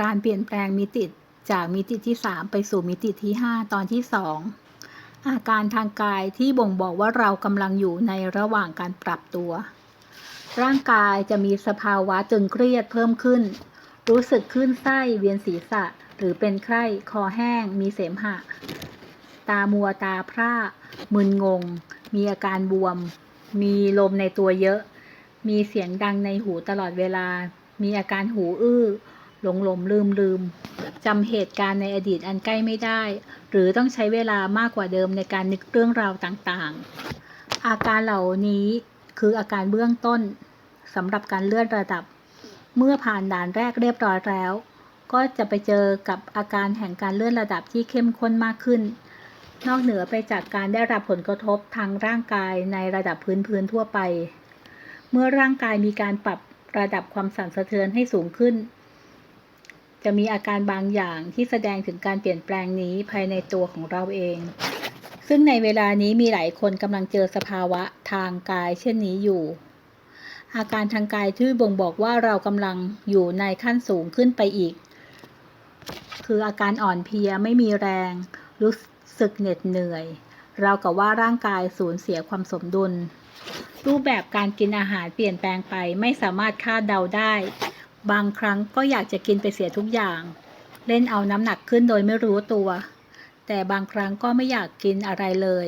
การเปลี่ยนแปลงมิติจากมิติที่ 3 ไปสู่มิติที่ 5 ตอนที่ 2 อาการทางกายที่บ่งบอกว่าเรากำลังอยู่ในระหว่างการปรับตัว ร่างกายจะมีสภาวะตึงเครียดเพิ่มขึ้น รู้สึกคลื่นไส้เวียนศีรษะ หรือเป็นไข้คอแห้ง มีเสมหะ ตามัวตาพร่ามึนงง มีอาการบวม มีลมในตัวเยอะ มีเสียงดังในหูตลอดเวลา มีอาการหูอื้อ หลงหลมลืมลืมจำเหตุการณ์ในอดีตอันใกล้ไม่ได้ หรือต้องใช้เวลามากกว่าเดิมในการนึกเรื่องราวต่างๆ อาการเหล่านี้คืออาการเบื้องต้นสำหรับการเลื่อนระดับ เมื่อผ่านด่านแรกเรียบร้อยแล้ว ก็จะไปเจอกับอาการแห่งการเลื่อนระดับที่เข้มข้นมากขึ้น นอกเหนือไปจากการได้รับผลกระทบทางร่างกายในระดับพื้นๆทั่วไป เมื่อร่างกายมีการปรับระดับความสั่นสะเทือนให้สูงขึ้น จะมีอาการบางอย่างที่แสดงถึงการเปลี่ยนแปลงนี้ภายในตัวของเราเอง ซึ่งในเวลานี้มีหลายคนกำลังเจอสภาวะทางกายเช่นนี้อยู่ อาการทางกายที่บ่งบอกว่าเรากำลังอยู่ในขั้นสูงขึ้นไปอีก คืออาการอ่อนเพลียไม่มีแรง รู้สึกเหน็ดเหนื่อย เรากับว่าร่างกายสูญเสียความสมดุล รูปแบบการกินอาหารเปลี่ยนแปลงไปไม่สามารถคาดเดาได้ บางครั้งก็อยากจะกินไปเสียทุกอย่าง เล่นเอาน้ำหนักขึ้นโดยไม่รู้ตัว แต่บางครั้งก็ไม่อยากกินอะไรเลย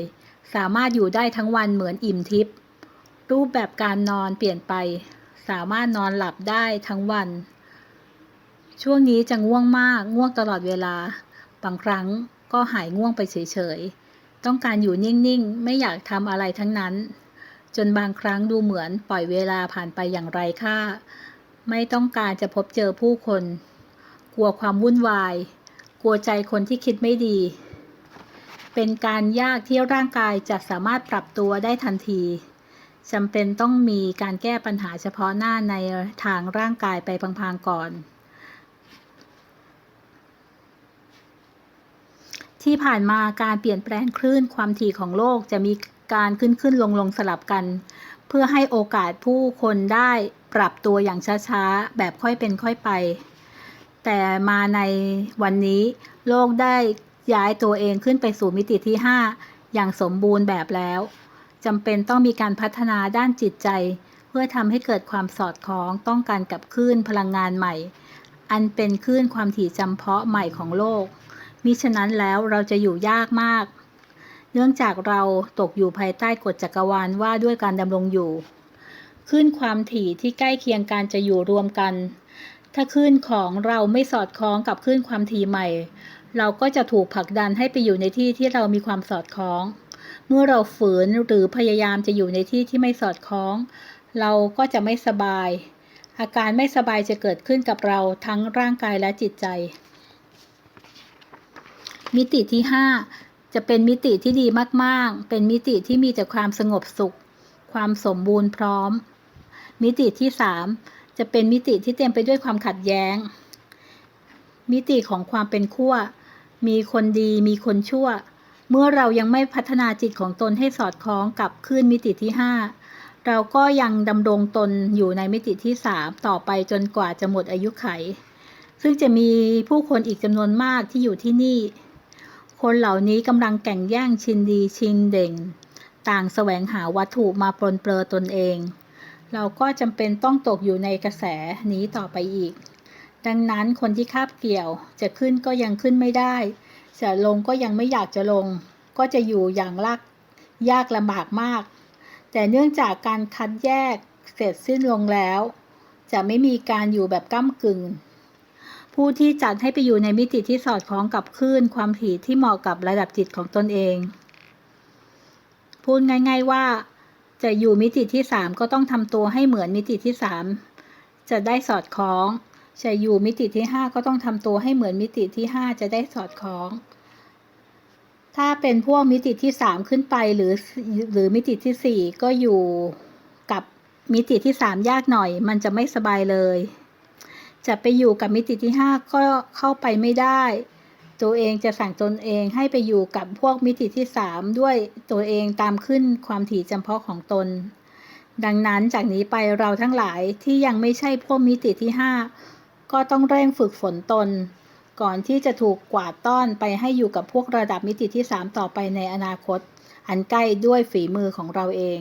สามารถอยู่ได้ทั้งวันเหมือนอิ่มทิพย์รูปแบบการนอนเปลี่ยนไป สามารถนอนหลับได้ทั้งวัน ช่วงนี้จะง่วงมากง่วงตลอดเวลา บางครั้งก็หายง่วงไปเฉยๆ ต้องการอยู่นิ่งๆ ไม่อยากทำอะไรทั้งนั้น จนบางครั้งดูเหมือนปล่อยเวลาผ่านไปอย่างไรค่า ไม่ต้องการจะพบเจอผู้คน กลัวความวุ่นวาย กลัวใจคนที่คิดไม่ดี เป็นการยากที่ร่างกายจะสามารถปรับตัวได้ทันทีจำเป็นต้องมีการแก้ปัญหาเฉพาะหน้าในทางร่างกายไปพังๆก่อน ที่ผ่านมาการเปลี่ยนแปลงคลื่นความถี่ของโลกจะมีการขึ้นขึ้นลงลงสลับกัน เพื่อให้โอกาสผู้คนได้ปรับตัวอย่างช้าๆ แบบค่อยเป็นค่อยไป แต่มาในวันนี้โลกได้ย้ายตัวเองขึ้นไปสู่มิติที่ 5 อย่างสมบูรณ์แบบแล้วจำเป็นต้องมีการพัฒนาด้านจิตใจ เพื่อทำให้เกิดความสอดคล้องต้องการกับคลื่นพลังงานใหม่ อันเป็นคลื่นความถี่จำเพาะใหม่ของโลกมิฉะนั้นแล้วเราจะอยู่ยากมาก เนื่องจากเราตกอยู่ภายใต้กฎจักรวาลว่าด้วยการดำรงอยู่คลื่นความถี่ที่ใกล้เคียงกันจะอยู่รวมกัน ถ้าคลื่นของเราไม่สอดคล้องกับคลื่นความถี่ใหม่ เราก็จะถูกผลักดันให้ไปอยู่ในที่ที่เรามีความสอดคล้อง เมื่อเราฝืนหรือพยายามจะอยู่ในที่ที่ไม่สอดคล้อง เราก็จะไม่สบาย อาการไม่สบายจะเกิดขึ้นกับเราทั้งร่างกายและจิตใจ มิติที่ 5 จะเป็นมิติที่ดีมาก ๆ เป็นมิติที่มีแต่ความสงบสุข ความสมบูรณ์พร้อม มิติที่3จะเป็นมิติที่เต็มไปด้วยความขัดแย้ง มิติของความเป็นขั้ว มีคนดีมีคนชั่ว เมื่อเรายังไม่พัฒนาจิตของตนให้สอดคล้องกับคลื่นมิติที่5เราก็ยังดำรงตนอยู่ในมิติที่3ต่อไปจนกว่าจะหมดอายุไข ซึ่งจะมีผู้คนอีกจำนวนมากที่อยู่ที่นี่ คนเหล่านี้กำลังแข่งแย่งชิงดีชิงเด่งต่างแสวงหาวัตถุมาปลนเปลือตนเอง เราก็จำเป็นต้องตกอยู่ในกระแสนี้ต่อไปอีก ดังนั้นคนที่คาบเกี่ยวจะขึ้นก็ยังขึ้นไม่ได้ จะลงก็ยังไม่อยากจะลง ก็จะอยู่อย่างลากยากลำบากมาก แต่เนื่องจากการคัดแยกเสร็จสิ้นลงแล้ว จะไม่มีการอยู่แบบก้ากึ่ง ผู้ที่จัดให้ไปอยู่ในมิติที่สอดคล้องกับคลื่นความถี่ที่เหมาะกับระดับจิตของตนเอง พูดง่าย ๆว่า จะอยู่มิติที่สามก็ต้องทำตัวให้เหมือนมิติที่สามจะได้สอดคล้อง จะอยู่มิติที่ห้าก็ต้องทำตัวให้เหมือนมิติที่ห้าจะได้สอดคล้อง ถ้าเป็นพวกมิติที่สามขึ้นไปหรือหรือมิติที่สี่ก็อยู่กับมิติที่สามยากหน่อย มันจะไม่สบายเลย จะไปอยู่กับมิติที่ห้าก็เข้าไปไม่ได้ ตัวเองจะสั่งตนเองให้ไปอยู่กับพวกมิติที่สามด้วยตัวเองตามขึ้นความถี่จำเพาะของตน ดังนั้นจากนี้ไปเราทั้งหลายที่ยังไม่ใช่พวกมิติที่ห้าก็ต้องเร่งฝึกฝนตน ก่อนที่จะถูกกวาดต้อนไปให้อยู่กับพวกระดับมิติที่ 3 ต่อไปในอนาคต อันใกล้ด้วยฝีมือของเราเอง